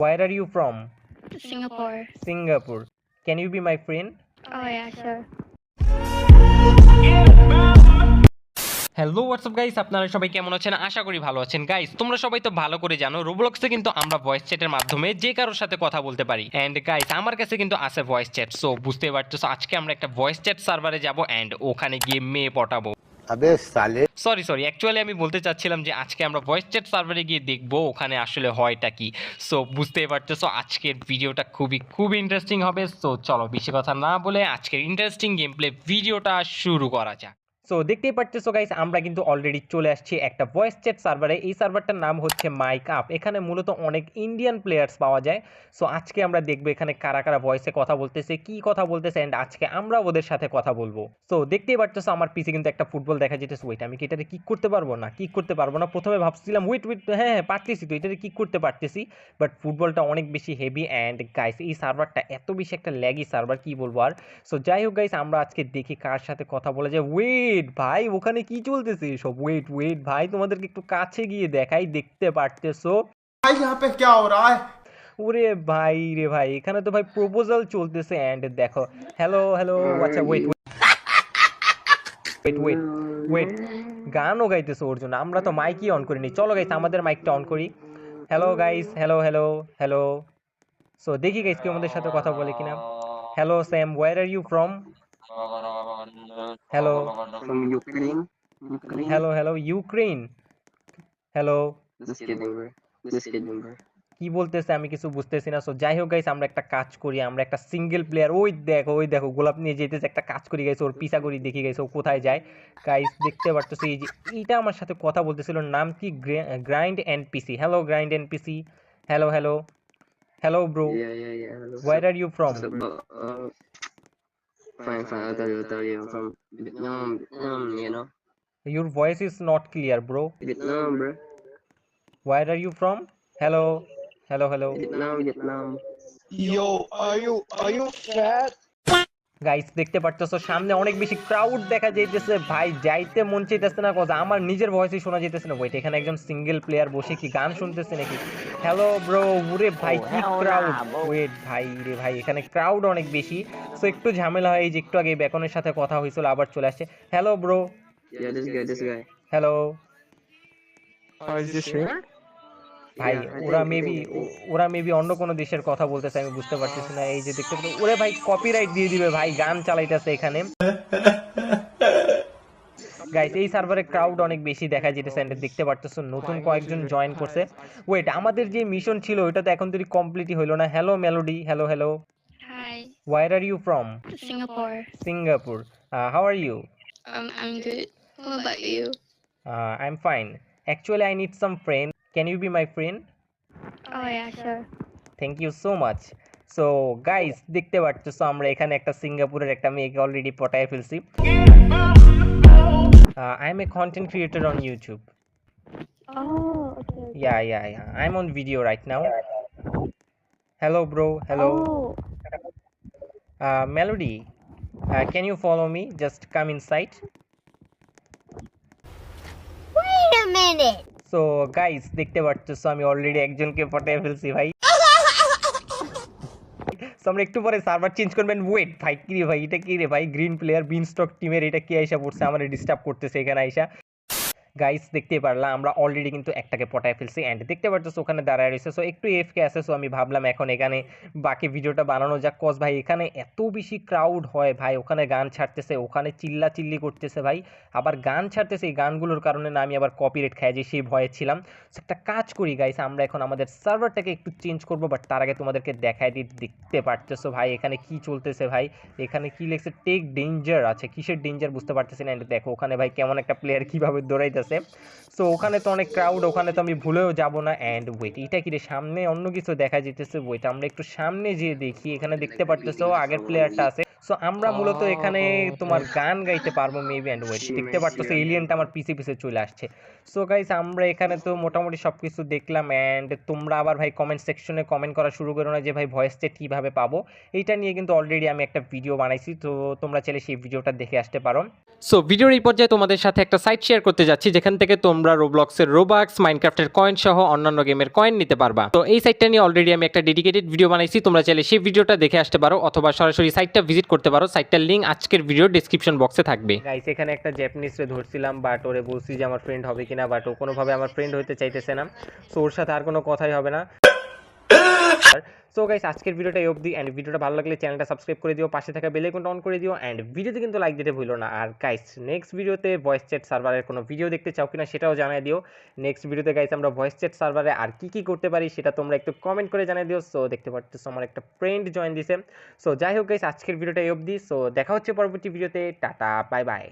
Where are you from? Singapore. Singapore. Can you be my friend? Oh yeah, sure. Hello WhatsApp guys আপনারা সবাই কেমন আছেন আশা করি ভালো আছেন গাইস তোমরা সবাই তো ভালো করে জানো রোবলক্সে কিন্তু আমরা ভয়েস চ্যাটের মাধ্যমে যে কারোর সাথে কথা বলতে পারি অ্যান্ড গাইস আমার কাছে কিন্তু আছে ভয়েস চ্যাট সো বুঝতে পারছ আজকে আমরা একটা ভয়েস চ্যাট সার্ভারে যাব অ্যান্ড ওখানে গিয়ে মেয়ে পটাবো সরি সরি অ্যাকচুয়ালি আমি বলতে চাচ্ছিলাম যে আজকে আমরা ভয়েস চ্যাট সার্ভারে গিয়ে দেখব ওখানে আসলে হয়টা কি। সো বুঝতেই পারতেছো, আজকের ভিডিওটা খুবই খুব ইন্টারেস্টিং হবে। সো চলো, বেশি কথা না বলে আজকের ইন্টারেস্টিং গেম প্লে ভিডিওটা শুরু করা যাক। সো দেখতেই পারতেছো গাইস আমরা কিন্তু অলরেডি চলে আসছি একটা ভয়েস চ্যাট সার্ভারে এই সার্ভারটার নাম হচ্ছে মাইক আপ এখানে মূলত অনেক ইন্ডিয়ান প্লেয়ার্স পাওয়া যায়। সো আজকে আমরা দেখব এখানে কারা কারা ভয়েসে কথা বলতেছে, কি কথা বলতেছে অ্যান্ড আজকে আমরা ওদের সাথে কথা বলব। সো দেখতেই পারতেছো আমার পিছে কিন্তু একটা ফুটবল দেখা যেতেছে। ওইটা আমি কি এটাতে কিক করতে পারব? না কিক করতে পারব না। প্রথমে ভাবছিলাম উইট উইট হ্যাঁ হ্যাঁ পারতেছি তো, এটাতে কিক করতে পারতেছি। বাট ফুটবলটা অনেক বেশি হেভি অ্যান্ড গাইস এই সার্ভারটা এত বেশি একটা ল্যাগি সার্ভার কি বলব আর? সো যাই হোক গাইস আমরা আজকে দেখি কার সাথে কথা বলা যায়। ওয়েট ভাই ওখানে কি চলতেছে সব ওয়েট ওয়েট ভাই তোমাদেরকে একটু কাছে গিয়ে দেখাই দেখতে পারতেছো भाई यहाँ पे क्या हो रहा है ওরে ভাই রে ভাই এখানে তো ভাই প্রপোজাল চলতেছে অ্যান্ড দেখো হ্যালো হ্যালো আচ্ছা ওয়েট ওয়েট ওয়েট ওয়েট গানও গাইতেছে ওর জন্য আমরা তো মাইকই অন করিনি চলো গাইস আমাদের মাইকটা অন করি hello guys hello hello hello so দেখি গাইস কেউ আমাদের সাথে কথা বলে কিনা hello Sam where are you from hello From Ukraine? Ukraine? Hello hello Ukraine hello Just kidding, bro. Just kidding, bro. কি বলতেছে আমি কিছু বুঝতেছি না সো যাই হোক গাইস আমরা একটা কাজ করি আমরা একটা সিঙ্গেল প্লেয়ার ওই দেখো ওই দেখো গোলাপ নিয়ে যেতেছে একটা কাজ করি গাইস ওর পিছা করি দেখি গাইস ও কোথায় যায় গাইস দেখতে পারতেছি এই যে এইটা আমার সাথে কথা বলতেছিল নাম কি grind and PC hello grind and NPC hello hello hello bro Yeah, yeah, yeah. Hello. Where are you from So, uh, fine, fine. I'll tell you, I'll tell you. I'm from Vietnam, Vietnam, you know. Your voice is not clear, bro. Vietnam, bro. Where are you from? Hello, hello, hello. Vietnam, Vietnam. Yo, are you are you fat? Guys দেখতে পারতেছো সামনে অনেক বেশি crowd দেখা যাইতেছে। ভাই যাইতে মন চাইতেছে না কথা আমার নিজের ভয়েসই শোনা যেতেছে না। ওয়েট এখানে একজন সিঙ্গেল প্লেয়ার বসে কি গান শুনতেছে নাকি? হ্যালো ব্রো ওরে ভাই কি ক্রাউড ওয়েট ভাই রে ভাই এখানে ক্রাউড অনেক বেশি। সো একটু ঝামেলা হয় এই যে একটু আগে বেকনের সাথে কথা হয়েছিল আবার চলে আসছে। Hello bro. হ্যালো ভাই ওরা মেবি ওরা মেবি অন্য কোনো দেশের কথা বলতেছে আমি বুঝতে পারতেছি না। এই যে দেখতে পাচ্ছ ওরে ভাই কপিরাইট দিয়ে দিবে ভাই গান চালাইতেছে এখানে। গাইস এই সার্ভারে ক্রাউড অনেক বেশি দেখা যেতেছে and দেখতে পারতেছো নতুন কয়েকজন জয়েন করছে। ওয়েট আমাদের যে মিশন ছিল ওটা তো এখন তৈরি কমপ্লিটই হইল না। Hello melody hello hello Hi, where are you from Singapore. Singapore how are you Um, I'm good. What about you? I am fine actually I need some friend can you be my friend Oh yeah, sure. Thank you so much so guys দেখতে পারতেছো আমরা এখানে একটা সিঙ্গাপুরের একটা মেয়েকে already পটায় ফেলছি। I am a content creator on YouTube Oh, okay. Yeah yeah yeah I am on video right now hello bro hello Oh, melody can you follow me just come inside Wait a minute. So guys দেখতে পারতেছো, আমি already একজনকে পটে ফেলছি, ভাই। আমরা একটু পরে সার্ভার চেঞ্জ করবেন। ওয়েট ভাই, কি রে ভাই? এটা কি রে ভাই? গ্রিন প্লেয়ার বিন স্টক টিমের এটা কি আইসা পড়ছে? আমার ডিস্টার্ব করতেছে এখানে আইসা। গাইস দেখতে পারলাম আমরা অলরেডি কিন্তু একটাকে পটায় ফেলছি অ্যান্ড দেখতে পারতেছো ওখানে দাঁড়ায় রয়েছে সো একটু এফকে আছে সো আমি ভাবলাম এখন এখানে বাকি ভিডিওটা বানানো যাক। কজ ভাই এখানে এত বেশি ক্রাউড হয় ভাই ওখানে গান ছাড়তেছে ওখানে চিল্লা চিল্লি করতেছে ভাই আবার গান ছাড়তেছে এই গানগুলোর কারণে না আমি আবার কপিরেট খাই যে সেই ভয়ে ছিলাম। So, একটা কাজ করি গাইস আমরা এখন আমাদের সার্ভারটাকে একটু চেঞ্জ করব বাট তার আগে তোমাদেরকে দেখাই দিই দেখতে পারতেছো ভাই এখানে কি চলতেছে ভাই এখানে কি লেখছে টেক ডেঞ্জার আছে কিসের ডেঞ্জার বুঝতে পারতেছি না দেখো ওখানে ভাই কেমন একটা প্লেয়ার কীভাবে দৌড়াইতেছে সো ওখানে তো অনেক ক্রাউড ওখানে তো আমি ভুলেও যাব না। অ্যান্ড ওয়েট এটা কি রে? সামনে অন্য কিছু দেখা যেতেছে? ওয়েট আমরা একটু সামনে যেয়ে দেখি। এখানে দেখতে পারতেছো, আগের প্লেয়ারটা আছে। সো আমরা মূলত এখানে তোমার গান গাইতে পারব মেবি অ্যান্ড ওয়েট দেখতে পারতো এলিয়েনটা আমার পিছে পিছে চলে আসছে। সো গাইস আমরা এখানে তো মোটামুটি সব কিছু দেখলাম অ্যান্ড তোমরা আবার ভাই কমেন্ট সেকশনে কমেন্ট করা শুরু করো না যে ভাই ভয়েস চেট কীভাবে পাবো। এইটা নিয়ে কিন্তু অলরেডি আমি একটা ভিডিও বানাইছি তো তোমরা চাইলে সেই ভিডিওটা দেখে আসতে পারো। সো ভিডিওর এই পর্যায়ে তোমাদের সাথে একটা সাইট শেয়ার করতে যাচ্ছি যেখান থেকে তোমরা রোবলক্সের রোবাক্স মাইনক্রাফটের কয়েন সহ অন্যান্য গেমের কয়েন নিতে পারবা। তো এই সাইটটা নিয়ে অলরেডি আমি একটা ডেডিকেটেড ভিডিও বানাইছি তোমরা চাইলে সেই ভিডিওটা দেখে আসতে পারো অথবা সরাসরি সাইটটা ভিজিট করতে পারো। সাইটটার লিঙ্ক আজকের ভিডিও ডিসক্রিপশন বক্সে থাকবে। গাইস এখানে একটা জ্যাপানিজরে ধরছিলাম বাট ওরে বলছি যে আমার ফ্রেন্ড হবে কিনা বাট ও কোনোভাবে আমার ফ্রেন্ড হতে চাইতেছে না। সো ওর সাথে আর কোনো কথাই হবে না। সো গাইস আজকের ভিডিওটা এই অবধি। অ্যান্ড ভিডিওটা ভালো লাগলে চ্যানেলটা সাবস্ক্রাইব করে দিও, পাশে থাকা বেল আইকনটা অন করে দিও। অ্যান্ড ভিডিওতে কিন্তু লাইক দিতে ভুলো না। আর গাইস নেক্সট ভিডিওতে ভয়েস চ্যাট সার্ভারের কোনো ভিডিও দেখতে চাও কিনা সেটাও জানিয়ে দিও। নেক্সট ভিডিওতে গাইস আমরা ভয়েস চ্যাট সার্ভারে আর কি কি করতে পারি সেটা তোমরা একটু কমেন্ট করে জানিয়ে দিও। সো দেখতে পাচ্ছ আমার একটা ফ্রেন্ড জয়েন দিছে। সো যাই হোক গাইস আজকের ভিডিওটা এই অবধি। সো দেখা হচ্ছে পরবর্তী ভিডিওতে টাটা বাই বাই